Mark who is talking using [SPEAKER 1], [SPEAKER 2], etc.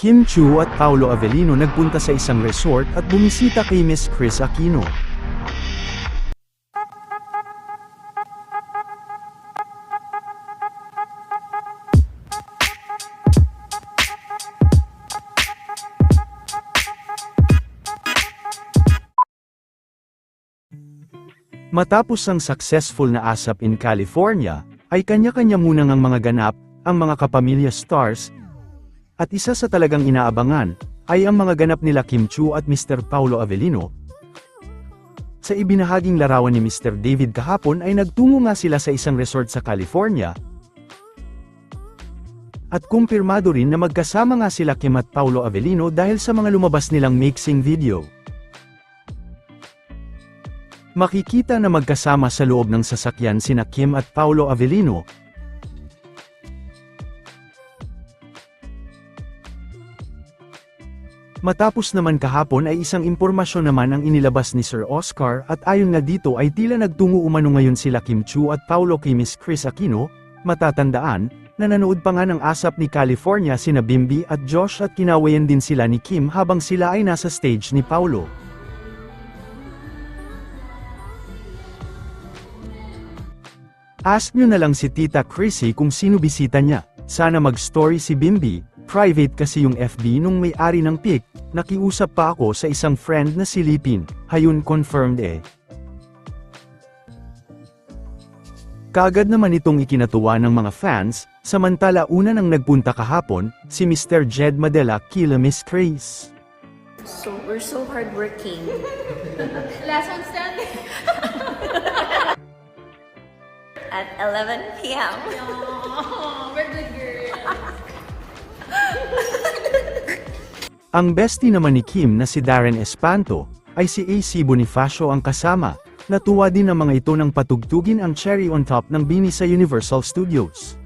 [SPEAKER 1] Kim Chu at Paolo Avellino nagpunta sa isang resort at bumisita kay Miss Chris Aquino. Matapos ang successful na ASAP in California, ay kanya-kanya muna ang mga ganap, ang mga kapamilya stars, at isa sa talagang inaabangan, ay ang mga ganap nila Kim Chu at Mr. Paulo Avellino. Sa ibinahaging larawan ni Mr. David kahapon ay nagtungo nga sila sa isang resort sa California, at kumpirmado rin na magkasama nga sila Kim at Paulo Avellino dahil sa mga lumabas nilang mixing video. Makikita na magkasama sa loob ng sasakyan sina Kim at Paulo Avellino. Matapos naman kahapon ay isang impormasyon naman ang inilabas ni Sir Oscar at ayon nga dito ay tila nagtungo umano ngayon sila Kim Chu at Paulo kay Miss Chris Aquino, matatandaan, na nanood pa nga ng asap ni California sina Bimbi at Josh at kinawayan din sila ni Kim habang sila ay nasa stage ni Paulo. Ask nyo na lang si Tita Chrissy kung sino bisita niya. Sana mag-story si Bimbi, private kasi yung FB nung may-ari ng pic, nakiusap pa ako sa isang friend na si Lipin, hayun confirmed eh. Kagad naman itong ikinatuwa ng mga fans, samantala una nang nagpunta kahapon, si Mr. Jed Madela kila Miss Chris.
[SPEAKER 2] So, we're so hardworking.
[SPEAKER 3] Last one standing.
[SPEAKER 2] At 11 p.m.
[SPEAKER 3] Oh, we're good girl.
[SPEAKER 1] Ang bestie naman ni Kim na si Darren Espanto, ay si AC Bonifacio ang kasama, natuwa din ang mga ito ng patugtugin ang cherry on top ng bini sa Universal Studios.